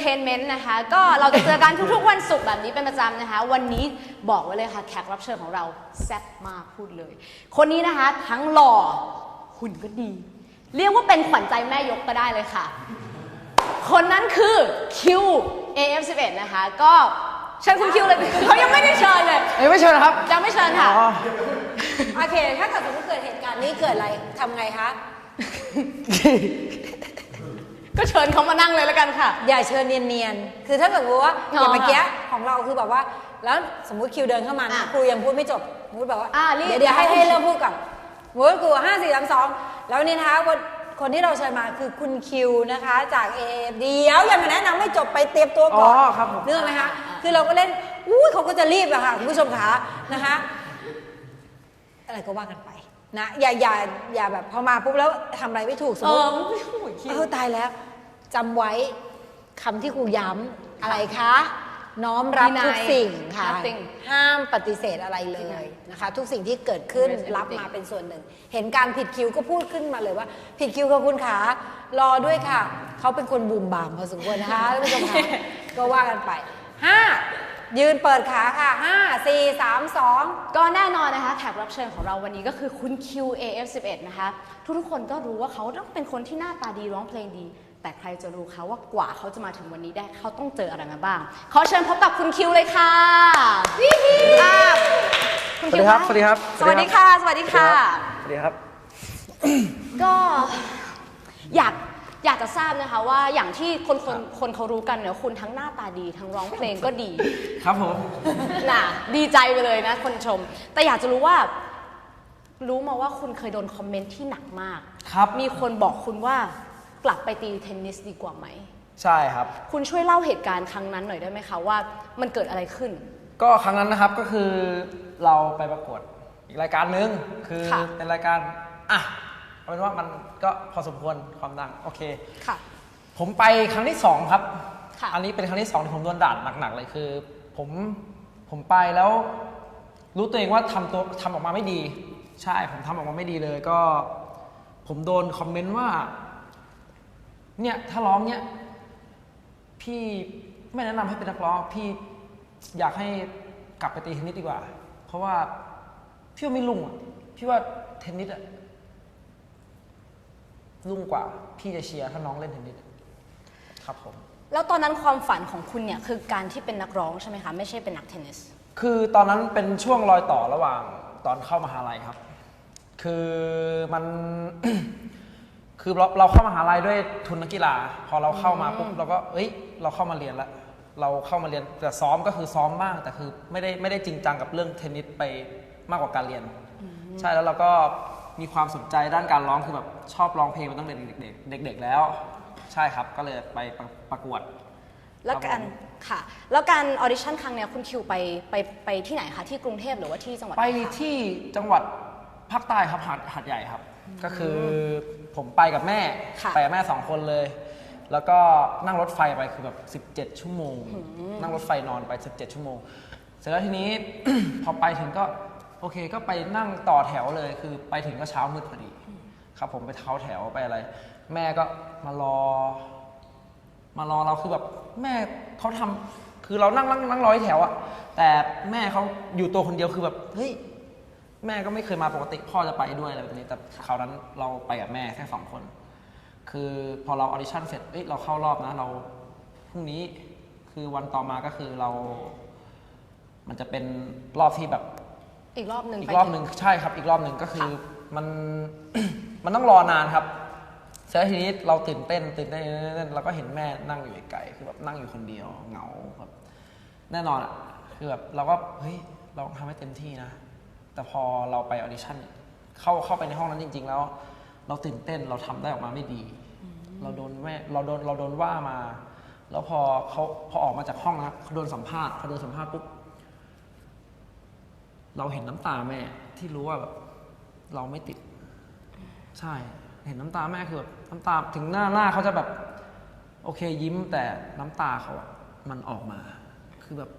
Entertainment นะคะ ก็เราจะเจอกันทุกๆวันศุกร์แบบนี้เป็นประจำนะคะ วันนี้บอกไว้เลยค่ะแขกรับเชิญของเราแซ่บมากพูดเลย คนนี้นะคะทั้งหล่อหุ่นก็ดี เรียกว่าเป็นขวัญใจแม่ยกก็ได้เลยค่ะ คนนั้นคือคิว AF11 นะคะ ก็เชิญคุณคิวเลยเขายังไม่ได้เชิญเลยเอ้ยไม่เชิญนะครับ ยังไม่เชิญค่ะ อ๋อโอเค ถ้าเกิดสมมติเกิดเหตุการณ์นี้เกิดอะไรทำไงคะ ก็เชิญเขามานั่งเลยแล้วกันค่ะ อย่าเชิญเนียนๆ คือถ้าเกิดว่าอ๋ออย่างค่ะเมื่อกี้ของเราคือแบบว่า แล้วสมมุติคิวเดินเข้ามานะอะครูยังพูดไม่จบสมมติแบบว่าอะรีบ เดี๋ยวเดี๋ยวให้ให้เริ่มพูดก่อนสมมติครูห้าสี่สามสองแล้วนี่นะคะคนคนที่เราเชิญมาคือคุณคิวนะคะจากเอเดี๋ยวยังไม่แนะนำไม่จบไปเตรียมตัวก่อนอ๋อครับผม เนื่องไหมคะคือเราก็เล่นอุ้ยเขาก็จะรีบอะค่ะคุณผู้ชมคะนะคะ อะไรก็ว่ากันไปนะอย่าอย่าอย่าแบบพอมาปุ๊บแล้วทำอะไรไม่ถูกสมเอมอติโอ้ยคิวเออตายแล้ว จำไว้คำที่ครูย้ำอะไรคะ น้อมรับวินัยทุกสิ่งค่ะ Nothing ห้ามปฏิเสธอะไรเลวินัยยนะคะ ทุกสิ่งที่เกิดขึ้น Embrace รับ everything มาเป็นส่วนหนึ่ง เห็นการผิดคิวก็พูดขึ้นมาเลยว่า ผิดคิวกับคุณขารอด้วยค่ะ เขาเป็นคนบูมบามพอสมควรนะคะท่านผู้ชมคะ ก็ว่ากันไปห้ายืนเปิดขาค่ะห้าสี่สามสอง ก็แน่นอนนะคะแขกรับเชิญของเราวันนี้ก็คือคุณ QAF11 นะคะ ทุกๆคนก็รู้ว่าเขาต้องเป็นคนที่หน้าตาดีร้องเพลงดี แต่ใครจะรู้คะว่ากว่าเขาจะมาถึงวันนี้ได้เขาต้องเจออะไรมาบ้าง ขอเชิญพบกับคุณคิวเลยค่ะวิฮีอะคุณสวัสดีครับะสวัสดีครับ สวัสดีค่ะ สวัสดีค่ะ สวัสดีครับ ก็อยากอยากจะทราบนะคะว่าอย่างที่คนคนคนเขารู้กันเนี่ยคุณทั้งหน้าตาดีทั้งร้องเพลงก็ดี ครับผมน่ะดีใจไปเลยนะคนชม แต่อยากจะรู้ว่า รู้มาว่าคุณเคยโดนคอมเมนต์ที่หนักมาก ครับ มีคนบอกคุณว่า กลับไปตีเทนนิสดีกว่าไหม ใช่ครับ คุณช่วยเล่าเหตุการณ์ครั้งนั้นหน่อยได้ไหมคะว่ามันเกิดอะไรขึ้น ก็ครั้งนั้นนะครับก็คือเราไปประกวดอีกรายการหนึ่งคือค่ะ เป็นรายการอะเอาเป็นว่ามันก็พอสมควรความดังโอเค ค่ะ ผมไปครั้งที่สองครับ ค่ะ อันนี้เป็นครั้งที่สองที่ผมโดนด่าหนักๆเลยคือ ผมผมไปแล้วรู้ตัวเองว่าทำตัวทำออกมาไม่ดี ใช่ผมทำออกมาไม่ดีเลยก็ ผมโดนคอมเมนต์ว่า เนี่ยถ้าร้องเนี่ยพี่ไม่แนะนำให้เป็นนักร้อง พี่อยากให้กลับไปตีเทนนิสดีกว่า เพราะว่าพี่ว่าไม่ลุ่งอะพี่ว่าเทนนิสอะลุ่งกว่า พี่จะเชียร์ถ้าน้องเล่นเทนนิสอะครับผม แล้วตอนนั้นความฝันของคุณเนี่ยคือการที่เป็นนักร้องใช่ไหมคะไม่ใช่เป็นนักเทนนิส คือตอนนั้นเป็นช่วงรอยต่อระหว่างตอนเข้ามหาลัยครับ คือมัน คือเราเราเข้ามหาลัยด้วยทุนนักกีฬา พอเราเข้ามาปุ๊บเราก็เอ้ย เราเข้ามาเรียนแล้วเราเข้ามาเรียนแต่ซ้อมก็คือซ้อมบ้างแต่คือไม่ได้ไม่ได้จริงจังกับเรื่องเทนนิสไปมากกว่าการเรียน ใช่แล้วเราก็มีความสนใจด้านการร้องคือแบบชอบร้องเพลงมาตั้งแต่เด็กๆเด็ก ๆ แล้ว ใช่ครับก็เลยไปประประกวด แล้วครับการผมค่ะ แล้วการออดิชั่นครั้งเนี้ยคุณคิวไปไปไปที่ไหนคะที่กรุงเทพหรือว่าที่จังหวัดไปหนคะที่จังหวัดภาคใต้ครับหาดหาดใหญ่ครับ ก็คือผมไปกับแม่ ค่ะไปกับแม่สองคนเลย แล้วก็นั่งรถไฟไปคือแบบ17 ชั่วโมง นั่งรถไฟนอนไป 17 ชั่วโมง เสร็จแล้วทีนี้ พอไปถึงก็โอเคก็ไปนั่งต่อแถวเลย คือไปถึงก็เช้ามืดพอดี ครับ ผมไปเท้าแถวไปอะไร แม่ก็มารอ มารอเราคือแบบแม่เขาทำคือเรานั่งนั่งนั่งรอที่แถวอะแต่แม่เขาอยู่ตัวคนเดียวคือแบบเฮ้ย แม่ก็ไม่เคยมาปกติพ่อจะไปด้วยอะไรแบบนี้ แต่คราวนั้นเราไปกับแม่แค่สองคน คือพอเราออดิชั่นเสร็จเอ้ยเราเข้ารอบนะเราพรุ่งนี้คือวันต่อมาก็คือเรา มันจะเป็นรอบที่แบบ อีกรอบหนึ่งอีไปกรอบหนึ่งใช่ครับ อีกรอบหนึ่งก็คือมัน มันต้องรอนานครับเสร็จแล้วทีนี้เราตื่นเต้นตื่นเต้นตื่นเต้นเราก็เห็นแม่นั่งอยู่ไกลๆคือแบบนั่งอยู่คนเดียวเหงาแบบแน่นอนอะคือแบบเราก็เฮ้ยเราทำให้เต็มที่นะ แต่พอเราไปออดิชั่นเข้าเข้าไปในห้องนั้นจริง ๆ แล้ว เราตื่นเต้นเราทำได้ออกมาไม่ดี เราโดนแม่เราโดนเราโดนว่ามา แล้วพอเขาพอออกมาจากห้องนะเขาโดนสัมภาษณ์พอโดนสัมภาษณ์ปุ๊บเราเห็นน้ำตาแม่ที่รู้ว่าแบบเราไม่ติด ใช่ เห็นน้ำตาแม่คือแบบน้ำตาถึงหน้าหน้าเขาจะแบบ โอเคยิ้มแต่น้ำตาเขาอะมันออกมา คือแบบ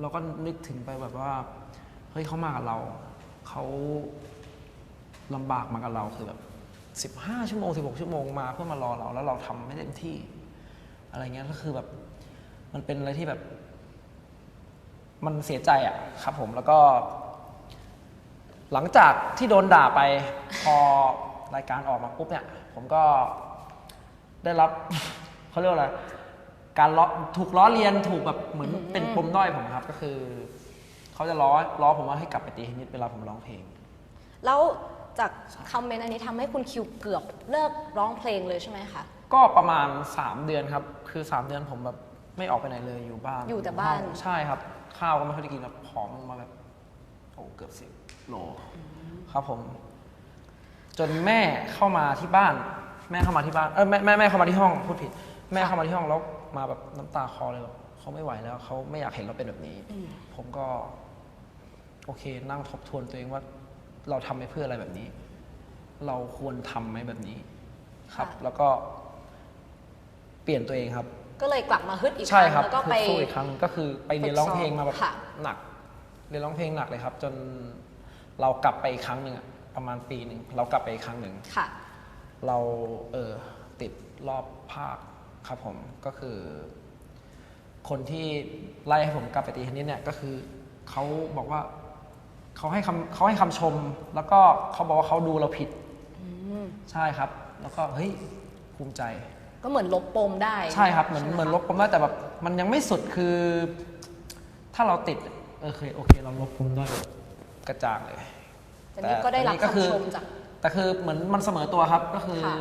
เราก็นึกถึงไปแบบว่า เฮ้ยเขามากับเรา เขาลำบากมากับเราคือแบบสิบห้าชั่วโมงสิบหกชั่วโมงมาเพื่อมารอเราแล้วเราทำไม่เต็มที่ อะไรเงี้ยก็คือแบบมันเป็นอะไรที่แบบ มันเสียใจอะครับ ผมแล้วก็ หลังจากที่โดนด่าไป พอรายการออกมาปุ๊บเนี่ย ผมก็ได้รับเขาเรียกว่าอะไรการล้อถูกล้อเลียนถูกแบบเหมือนเป็นปมด้อยผมครับ ก็คือ เขาจะล้อล้อผมว่าให้กลับไปตีเทนนิสเวลาผมร้องเพลง แล้วจากคอมเมนต์อันนี้ทำให้คุณคิวเกือบเลิกร้องเพลงเลยใช่ไหมคะ ก็ประมาณ 3 เดือนครับ คือ 3 เดือนผมแบบไม่ออกไปไหนเลยอยู่บ้านอยู่แต่บ้าน ใช่ครับ ข้าวก็ไม่ค่อยได้กินแบบผอมลงมาแบบโอ้เกือบสิบโลครับผม จนแม่เข้ามาที่บ้าน แม่เข้ามาที่บ้านเออแม่แม่แม่เข้ามาที่ห้องพูดผิด แม่เข้ามาที่ห้องแล้วมาแบบน้ำตาคลอเลยแบบเขาไม่ไหวแล้วเขาไม่อยากเห็นเราเป็นแบบนี้ ผมก็ โอเค นั่งทบทวนตัวเองว่าเราทำไปเพื่ออะไรแบบนี้ เราควรทำไหมแบบนี้ ครับ ค่ะ แล้วก็เปลี่ยนตัวเองครับ ก็เลยกลับมาฮึดอีกคใช่รั้งครับแล้วก็คือไปสู้อีกครั้งก็คือไปเรียนร้องเพลงมาแบบค่ะ หนัก เรียนร้องเพลงหนักเลยครับ จนเรากลับไปอีกครั้งหนึ่งอะประมาณปีหนึ่งเรากลับไปอีกครั้งหนึ่ง ค่ะ เราเออติดรอบภาคครับผมก็คือ คนที่ไล่ให้ผมกลับไปตีเทนนิสเนี่ยก็คือเขาบอกว่า เขาให้คำเขาให้คำชม แล้วก็เขาบอกว่าเขาดูเราผิดใช่ครับ แล้วก็เฮ้ยภูมิใจ ก็เหมือนลบปมได้ใช่ครับเหมือนใช่ไเหมือนลบปมได้แต่แบบมันยังไม่สุดคือ ถ้าเราติดเออเคยโอเค เราลบปมได้แบบกระจ่างเลย แต่นี่ก็ได้รับแต่นี่ก็คือคำชมจากแต่คือเหมือนมันเสมอตัวครับก็คือค่ะ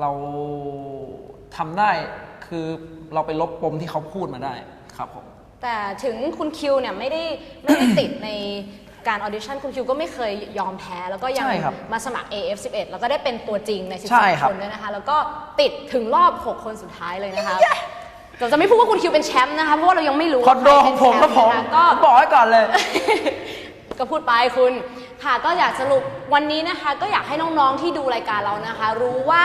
เราทำได้คือเราไปลบปมที่เขาพูดมาได้ครับผมแต่ถึงคุณคิวเนี่ยไม่ได้ไม่ได้ติดใน การออดิชั่นคุณคิวก็ไม่เคยยอมแพ้แล้วก็ยังใช่ครับมาสมัคร AF11 แล้วก็ได้เป็นตัวจริงใน ใช่ครั12 บ คนด้วยนะคะ แล้วก็ติดถึงรอบ 6 คนสุดท้ายเลยนะคะเราจะไม่พูดว่าคุณคิวเป็นแชมป์นะคะเพราะว่าเรายังไม่รู้คอนโดของผมครับผมใครเป็นแชป์นะคะก็ ผมบอกไว้ก่อนเลย ก็พูดไปคุณค่ะก็อยากสรุปวันนี้นะคะ ก็อยากให้น้องๆที่ดูรายการเรานะคะ รู้ว่า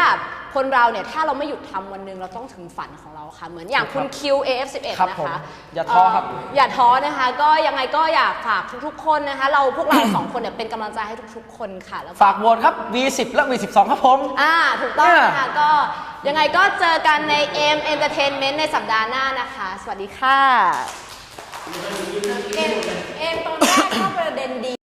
คนเราเนี่ยถ้าเราไม่หยุดทำวันหนึ่งเราต้องถึงฝันของเราค่ะ เหมือนอย่างคุณ Q AF11 ครับนะผมคะอย่าท้อครับเอย่าท้อนะคะก็ยังไงก็อยากฝากทุกๆ คนนะคะ เราพวกเราสองคนเนี่ยเป็นกำลังใจให้ทุกๆ คนค่ะแล้วก็ฝากโหวตครับ V10 และ V12 ครับผมอ่าถูกต้องเนี่ยนะคะก็ยังไงก็เจอกันใน M Entertainment ในสัปดาห์หน้านะคะ สวัสดีค่ะเอ็มเอ็มตอนแรกก็ประเด็นดี